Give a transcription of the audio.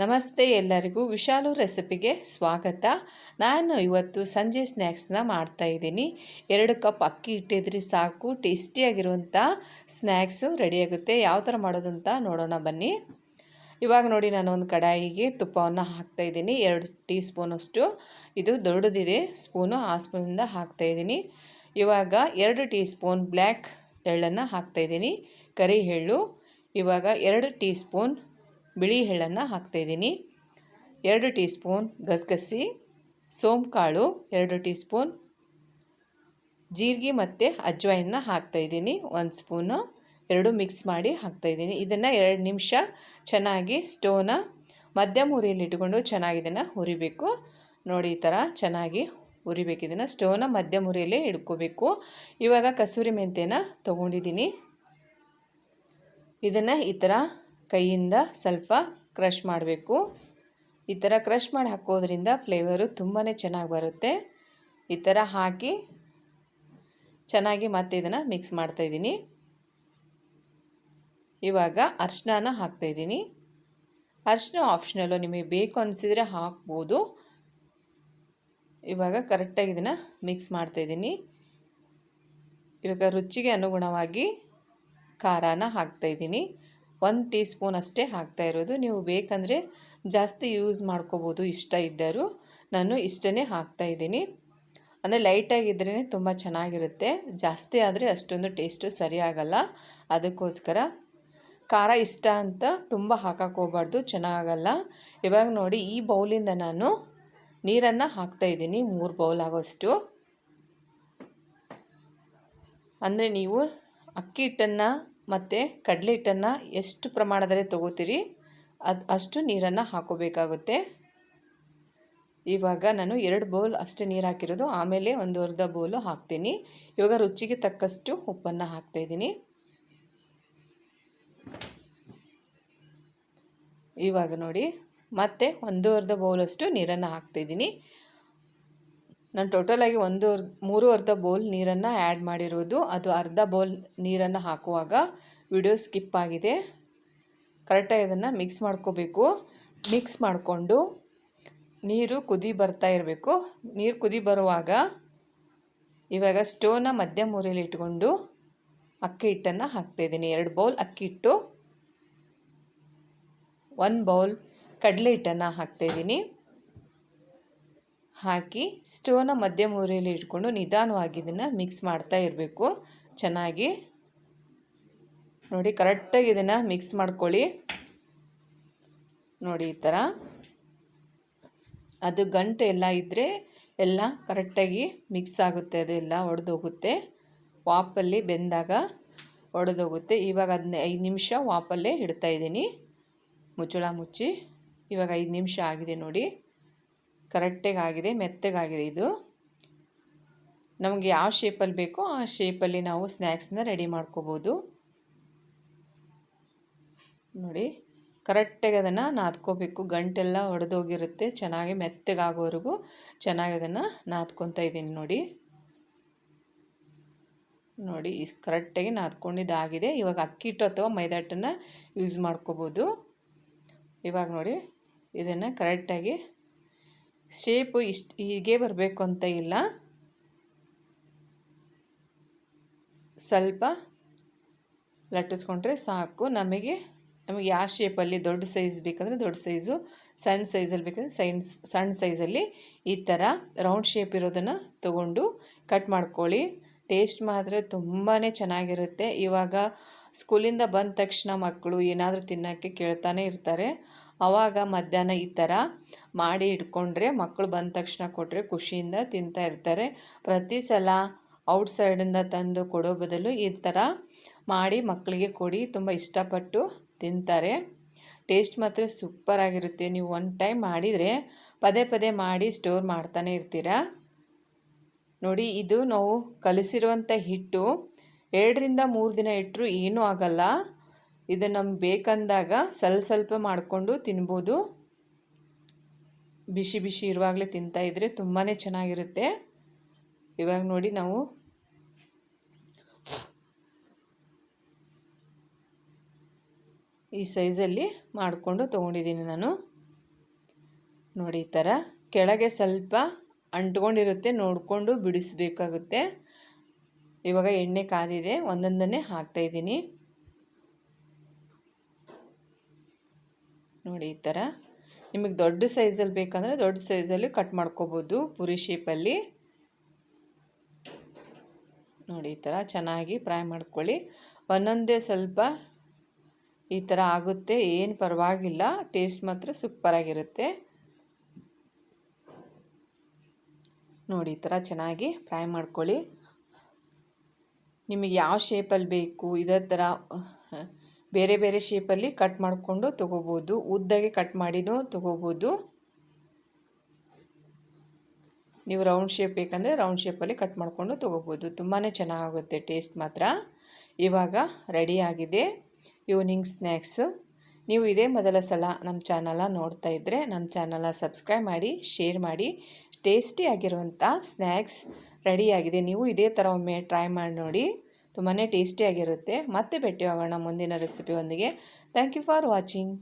ನಮಸ್ತೆ ಎಲ್ಲರಿಗೂ ವಿಶಾಲು ರೆಸಿಪಿಗೆ ಸ್ವಾಗತ. ನಾನು ಇವತ್ತು ಸಂಜೆ ಸ್ನ್ಯಾಕ್ಸ್ನ ಮಾಡ್ತಾಯಿದ್ದೀನಿ ಎರಡು ಕಪ್ ಅಕ್ಕಿ ಇಟ್ಟಿದ್ರೆ ಸಾಕು, ಟೇಸ್ಟಿಯಾಗಿರುವಂಥ ಸ್ನ್ಯಾಕ್ಸು ರೆಡಿಯಾಗುತ್ತೆ. ಯಾವ ಥರ ಮಾಡೋದು ಅಂತ ನೋಡೋಣ ಬನ್ನಿ. ಇವಾಗ ನೋಡಿ ನಾನು ಒಂದು ಕಡಾಯಿಗೆ ತುಪ್ಪವನ್ನು ಹಾಕ್ತಾಯಿದ್ದೀನಿ ಎರಡು ಟೀ ಸ್ಪೂನಷ್ಟು ಇದು ದೊಡ್ಡದಿದೆ, ಸ್ಪೂನು ಆ ಸ್ಪೂನಿಂದ ಹಾಕ್ತಾಯಿದ್ದೀನಿ ಇವಾಗ ಎರಡು ಟೀ ಸ್ಪೂನ್ ಬ್ಲ್ಯಾಕ್ ಎಳ್ಳನ್ನು ಹಾಕ್ತಾಯಿದ್ದೀನಿ ಕರಿ ಎಳ್ಳು. ಇವಾಗ ಎರಡು ಟೀ ಸ್ಪೂನ್ ಬಿಳಿ ಎಳ್ಳನ್ನು ಹಾಕ್ತಾಯಿದ್ದೀನಿ. ಎರಡು ಟೀ ಸ್ಪೂನ್ ಗಸಗಸಿ ಸೋಂಕಾಳು ಎರಡು ಟೀ ಸ್ಪೂನ್ ಜೀರಿಗೆ ಮತ್ತು ಅಜ್ವಾಯಿನ ಹಾಕ್ತಾಯಿದ್ದೀನಿ. ಒಂದು ಸ್ಪೂನು ಎರಡು ಮಿಕ್ಸ್ ಮಾಡಿ ಹಾಕ್ತಾಯಿದ್ದೀನಿ. ಇದನ್ನು ಎರಡು ನಿಮಿಷ ಚೆನ್ನಾಗಿ ಸ್ಟೋನ ಮಧ್ಯಮ ಉರಿಯಲ್ಲಿ ಇಟ್ಕೊಂಡು ಚೆನ್ನಾಗಿ ಇದನ್ನು ಹುರಿಬೇಕು. ನೋಡಿ, ಈ ಥರ ಚೆನ್ನಾಗಿ ಹುರಿಬೇಕು. ಇದನ್ನು ಸ್ಟೋನ ಮಧ್ಯಮ ಉರಿಯಲ್ಲೇ ಇಟ್ಕೋಬೇಕು. ಇವಾಗ ಕಸೂರಿ ಮೆಂತ್ಯನ ತೊಗೊಂಡಿದ್ದೀನಿ. ಇದನ್ನು ಈ ಥರ ಕೈಯಿಂದ ಸ್ವಲ್ಪ ಕ್ರಷ್ ಮಾಡಬೇಕು. ಈ ಥರ ಕ್ರಷ್ ಮಾಡಿ ಹಾಕೋದ್ರಿಂದ ಫ್ಲೇವರು ತುಂಬಾ ಚೆನ್ನಾಗಿ ಬರುತ್ತೆ. ಈ ಥರ ಹಾಕಿ ಚೆನ್ನಾಗಿ ಮತ್ತೆ ಇದನ್ನು ಮಿಕ್ಸ್ ಮಾಡ್ತಾಯಿದ್ದೀನಿ ಇವಾಗ ಅರ್ಶಿನ ಹಾಕ್ತಾಯಿದ್ದೀನಿ ಅರ್ಶಿನ ಆಪ್ಷನಲ್ಲು ನಿಮಗೆ ಬೇಕು ಅನಿಸಿದರೆ ಹಾಕ್ಬೋದು. ಇವಾಗ ಕರೆಕ್ಟಾಗಿ ಇದನ್ನು ಮಿಕ್ಸ್ ಮಾಡ್ತಾಯಿದ್ದೀನಿ ಇವಾಗ ರುಚಿಗೆ ಅನುಗುಣವಾಗಿ ಖಾರನ ಹಾಕ್ತಾಯಿದ್ದೀನಿ ಒಂದು ಟೀ ಸ್ಪೂನ್ ಅಷ್ಟೇ ಹಾಕ್ತಾ ಇರೋದು. ನೀವು ಬೇಕಂದರೆ ಜಾಸ್ತಿ ಯೂಸ್ ಮಾಡ್ಕೋಬೋದು. ಇಷ್ಟ ಇದ್ದರೂ ನಾನು ಇಷ್ಟನೇ ಹಾಕ್ತಾಯಿದ್ದೀನಿ ಅಂದರೆ ಲೈಟಾಗಿದ್ರೇ ತುಂಬ ಚೆನ್ನಾಗಿರುತ್ತೆ. ಜಾಸ್ತಿ ಆದರೆ ಅಷ್ಟೊಂದು ಟೇಸ್ಟು ಸರಿ ಆಗಲ್ಲ ಅದಕ್ಕೋಸ್ಕರ ಖಾರ ಇಷ್ಟ ಅಂತ ತುಂಬ ಹಾಕಕ್ಕೆ ಹೋಗ್ಬಾರ್ದು. ಚೆನ್ನಾಗಲ್ಲ. ಇವಾಗ ನೋಡಿ, ಈ ಬೌಲಿಂದ ನಾನು ನೀರನ್ನು ಹಾಕ್ತಾಯಿದ್ದೀನಿ ಮೂರು ಬೌಲ್ ಆಗೋಷ್ಟು. ಅಂದರೆ ನೀವು ಅಕ್ಕಿ ಹಿಟ್ಟನ್ನು ಮತ್ತು ಕಡಲೆ ಹಿಟ್ಟನ್ನು ಎಷ್ಟು ಪ್ರಮಾಣದಲ್ಲಿ ತಗೋತೀರಿ? ಅದು ಅಷ್ಟು ನೀರನ್ನು ಹಾಕೋಬೇಕಾಗುತ್ತೆ. ಇವಾಗ ನಾನು ಎರಡು ಬೌಲ್ ಅಷ್ಟೇ ನೀರು ಹಾಕಿರೋದು. ಆಮೇಲೆ ಒಂದು ಅರ್ಧ ಬೌಲು ಹಾಕ್ತೀನಿ. ಇವಾಗ ರುಚಿಗೆ ತಕ್ಕಷ್ಟು ಉಪ್ಪನ್ನು ಹಾಕ್ತಾಯಿದ್ದೀನಿ ಇವಾಗ ನೋಡಿ, ಮತ್ತೆ ಒಂದು ಅರ್ಧ ಬೌಲಷ್ಟು ನೀರನ್ನು ಹಾಕ್ತಾಯಿದ್ದೀನಿ ನಾನು ಟೋಟಲಾಗಿ ಒಂದು ಮೂರು ಅರ್ಧ ಬೌಲ್ ನೀರನ್ನು ಆ್ಯಡ್ ಮಾಡಿರೋದು. ಅದು ಅರ್ಧ ಬೌಲ್ ನೀರನ್ನು ಹಾಕುವಾಗ ವಿಡಿಯೋ ಸ್ಕಿಪ್ ಆಗಿದೆ. ಕರೆಕ್ಟಾಗಿ ಅದನ್ನು ಮಿಕ್ಸ್ ಮಾಡ್ಕೋಬೇಕು. ಮಿಕ್ಸ್ ಮಾಡಿಕೊಂಡು ನೀರು ಕುದಿ ಬರ್ತಾ ಇರಬೇಕು. ನೀರು ಕುದಿ ಬರುವಾಗ ಇವಾಗ ಸ್ಟೋವ್ನ ಮಧ್ಯ ಮೂರೆಯಲ್ಲಿ ಇಟ್ಕೊಂಡು ಅಕ್ಕಿ ಹಿಟ್ಟನ್ನು ಹಾಕ್ತಾಯಿದ್ದೀನಿ ಎರಡು ಬೌಲ್ ಅಕ್ಕಿ ಹಿಟ್ಟು ಒಂದು ಬೌಲ್ ಕಡಲೆ ಹಿಟ್ಟನ್ನು ಹಾಕ್ತಾಯಿದ್ದೀನಿ ಹಾಕಿ ಸ್ಟೋವ್ನ ಮಧ್ಯ ಮೂರೆಯಲ್ಲಿ ಇಟ್ಕೊಂಡು ನಿಧಾನವಾಗಿ ಇದನ್ನು ಮಿಕ್ಸ್ ಮಾಡ್ತಾ ಇರಬೇಕು. ಚೆನ್ನಾಗಿ ನೋಡಿ ಕರೆಕ್ಟಾಗಿ ಇದನ್ನು ಮಿಕ್ಸ್ ಮಾಡ್ಕೊಳ್ಳಿ. ನೋಡಿ, ಈ ಥರ ಅದು ಗಂಟು ಎಲ್ಲ ಇದ್ದರೆ ಎಲ್ಲ ಕರೆಕ್ಟಾಗಿ ಮಿಕ್ಸ್ ಆಗುತ್ತೆ ಅದು ಎಲ್ಲ ಒಡೆದೋಗುತ್ತೆ. ವಾಪಲ್ಲಿ ಬೆಂದಾಗ ಒಡೆದೋಗುತ್ತೆ. ಇವಾಗ ಅದನ್ನ ಐದು ನಿಮಿಷ ವಾಪಲ್ಲೇ ಇಡ್ತಾಯಿದ್ದೀನಿ ಮುಚ್ಚಳ ಮುಚ್ಚಿ. ಇವಾಗ ಐದು ನಿಮಿಷ ಆಗಿದೆ ನೋಡಿ. ಕರೆಕ್ಟಾಗಿ ಆಗಿದೆ, ಮೆತ್ತಗಾಗಿದೆ ಇದು. ನಮಗೆ ಯಾವ ಶೇಪಲ್ಲಿ ಬೇಕೋ ಆ ಶೇಪಲ್ಲಿ ನಾವು ಸ್ನ್ಯಾಕ್ಸ್ನ ರೆಡಿ ಮಾಡ್ಕೋಬೋದು. ನೋಡಿ, ಕರೆಕ್ಟಾಗಿ ಅದನ್ನು ನಾದ್ಕೋಬೇಕು. ಗಂಟೆಲ್ಲ ಒಡೆದೋಗಿರುತ್ತೆ. ಚೆನ್ನಾಗಿ ಮೆತ್ತಗಾಗೋವರೆಗೂ ಚೆನ್ನಾಗಿ ಅದನ್ನು ನಾದ್ಕೊತಾ ಇದ್ದೀನಿ ನೋಡಿ. ನೋಡಿ ಕರೆಕ್ಟಾಗಿ ನಾದ್ಕೊಂಡಿದ್ದಾಗಿದೆ. ಇವಾಗ ಅಕ್ಕಿ ಹಿಟ್ಟು ಅಥವಾ ಮೈದಾ ಹಿಟ್ಟನ್ನು ಯೂಸ್ ಮಾಡ್ಕೋಬೋದು. ಇವಾಗ ನೋಡಿ, ಇದನ್ನು ಕರೆಕ್ಟಾಗಿ ಶೇಪು ಇಷ್ಟು ಹೀಗೆ ಬರಬೇಕು ಅಂತ ಇಲ್ಲ. ಸ್ವಲ್ಪ ಲಟ್ಟಿಸ್ಕೊಂಡ್ರೆ ಸಾಕು. ನಮಗೆ ನಮಗೆ ಯಾವ ಶೇಪಲ್ಲಿ ದೊಡ್ಡ ಸೈಜ್ ಬೇಕಂದರೆ ದೊಡ್ಡ ಸೈಜು ಸಣ್ಣ ಸೈಜಲ್ಲಿ ಬೇಕಂದರೆ ಸೈನ್, ಸಣ್ಣ ಸೈಜಲ್ಲಿ ಈ ಥರ ರೌಂಡ್ ಶೇಪ್ ಇರೋದನ್ನು ತಗೊಂಡು ಕಟ್ ಮಾಡ್ಕೊಳ್ಳಿ. ಟೇಸ್ಟ್ ಮಾತ್ರ ತುಂಬಾ ಚೆನ್ನಾಗಿರುತ್ತೆ. ಇವಾಗ ಸ್ಕೂಲಿಂದ ಬಂದ ತಕ್ಷಣ ಮಕ್ಕಳು ಏನಾದರೂ ತಿನ್ನೋಕ್ಕೆ ಕೇಳ್ತಾನೆ ಇರ್ತಾರೆ. ಆವಾಗ ಮಧ್ಯಾಹ್ನ ಈ ಥರ ಮಾಡಿ ಇಟ್ಕೊಂಡ್ರೆ ಮಕ್ಕಳು ಬಂದ ತಕ್ಷಣ ಕೊಟ್ಟರೆ ಖುಷಿಯಿಂದ ತಿಂತಾ ಇರ್ತಾರೆ. ಪ್ರತಿ ಸಲ ಔಟ್ಸೈಡಿಂದ ತಂದು ಕೊಡೋ ಬದಲು ಈ ಥರ ಮಾಡಿ ಮಕ್ಕಳಿಗೆ ಕೊಡಿ. ತುಂಬ ಇಷ್ಟಪಟ್ಟು ತಿಂತಾರೆ. ಟೇಸ್ಟ್ ಮಾತ್ರ ಸೂಪರಾಗಿರುತ್ತೆ ನೀವು ಒನ್ ಟೈಮ್ ಮಾಡಿದರೆ ಪದೇ ಪದೇ ಮಾಡಿ ಸ್ಟೋರ್ ಮಾಡ್ತಾನೆ ಇರ್ತೀರಾ? ನೋಡಿ, ಇದು ನಾವು ಕಲಿಸಿರುವಂಥ ಹಿಟ್ಟು. ಎರಡರಿಂದ ಮೂರು ದಿನ ಇಟ್ಟರು ಏನೂ ಆಗಲ್ಲ. ಇದು ನಮ್ಗೆ ಬೇಕಂದಾಗ ಸ್ವಲ್ಪ ಸ್ವಲ್ಪ ಮಾಡಿಕೊಂಡು ತಿನ್ಬೋದು. ಬಿಸಿ ಬಿಸಿ ಇರುವಾಗಲೇ ತಿಂತಾಯಿದ್ರೆ ತುಂಬಾ ಚೆನ್ನಾಗಿರುತ್ತೆ. ಇವಾಗ ನೋಡಿ ನಾವು ಈ ಸೈಜಲ್ಲಿ ಮಾಡಿಕೊಂಡು ತೊಗೊಂಡಿದ್ದೀನಿ ನಾನು. ನೋಡಿ, ಈ ಥರ ಕೆಳಗೆ ಸ್ವಲ್ಪ ಅಂಟ್ಕೊಂಡಿರುತ್ತೆ, ನೋಡಿಕೊಂಡು ಬಿಡಿಸ್ಬೇಕಾಗುತ್ತೆ. ಇವಾಗ ಎಣ್ಣೆ ಕಾದಿದೆ, ಒಂದೊಂದನ್ನೇ ಹಾಕ್ತಾಯಿದ್ದೀನಿ ನೋಡಿ, ಈ ಥರ. ನಿಮಗೆ ದೊಡ್ಡ ಸೈಜಲ್ಲಿ ಬೇಕಂದರೆ ದೊಡ್ಡ ಸೈಜಲ್ಲಿ ಕಟ್ ಮಾಡ್ಕೋಬೋದು ಪುರಿ ಶೇಪಲ್ಲಿ. ನೋಡಿ, ಈ ಥರ ಚೆನ್ನಾಗಿ ಫ್ರೈ ಮಾಡ್ಕೊಳ್ಳಿ. ಒಂದೊಂದೇ ಸ್ವಲ್ಪ ಈ ಥರ ಆಗುತ್ತೆ, ಏನು ಪರವಾಗಿಲ್ಲ, ಟೇಸ್ಟ್ ಮಾತ್ರ ಸೂಪರಾಗಿರುತ್ತೆ. ನೋಡಿ, ಈ ಥರ ಚೆನ್ನಾಗಿ ಫ್ರೈ ಮಾಡ್ಕೊಳ್ಳಿ. ನಿಮಗೆ ಯಾವ ಶೇಪಲ್ಲಿ ಬೇಕು, ಇದೇ ಥರ, ಬೇರೆ ಬೇರೆ ಶೇಪಲ್ಲಿ ಕಟ್ ಮಾಡಿಕೊಂಡು ತೊಗೋಬೋದು, ಉದ್ದಾಗೆ ಕಟ್ ಮಾಡಿನೂ ತೊಗೋಬೋದು. ನೀವು ರೌಂಡ್ ಶೇಪ್ ಬೇಕಂದರೆ ರೌಂಡ್ ಶೇಪಲ್ಲಿ ಕಟ್ ಮಾಡಿಕೊಂಡು ತೊಗೋಬೋದು. ತುಂಬಾ ಚೆನ್ನಾಗುತ್ತೆ ಟೇಸ್ಟ್ ಮಾತ್ರ. ಇವಾಗ ರೆಡಿ ಆಗಿದೆ. ಈವ್ನಿಂಗ್ ಸ್ನ್ಯಾಕ್ಸು ನೀವು ಇದೇ ಮೊದಲ ಸಲ ನಮ್ಮ ಚಾನಲ ನೋಡ್ತಾ ಇದ್ದರೆ ನಮ್ಮ ಚಾನಲ ಸಬ್ಸ್ಕ್ರೈಬ್ ಮಾಡಿ ಶೇರ್ ಮಾಡಿ. ಟೇಸ್ಟಿಯಾಗಿರುವಂಥ ಸ್ನ್ಯಾಕ್ಸ್ ರೆಡಿಯಾಗಿದೆ ನೀವು ಇದೇ ಥರ ಒಮ್ಮೆ ಟ್ರೈ ಮಾಡಿ ನೋಡಿ. ತುಂಬಾ ಟೇಸ್ಟಿಯಾಗಿರುತ್ತೆ ಮತ್ತೆ ಭೇಟಿಯಾಗೋಣ ಮುಂದಿನ ರೆಸಿಪಿಯೊಂದಿಗೆ ಥ್ಯಾಂಕ್ ಯು ಫಾರ್ ವಾಚಿಂಗ್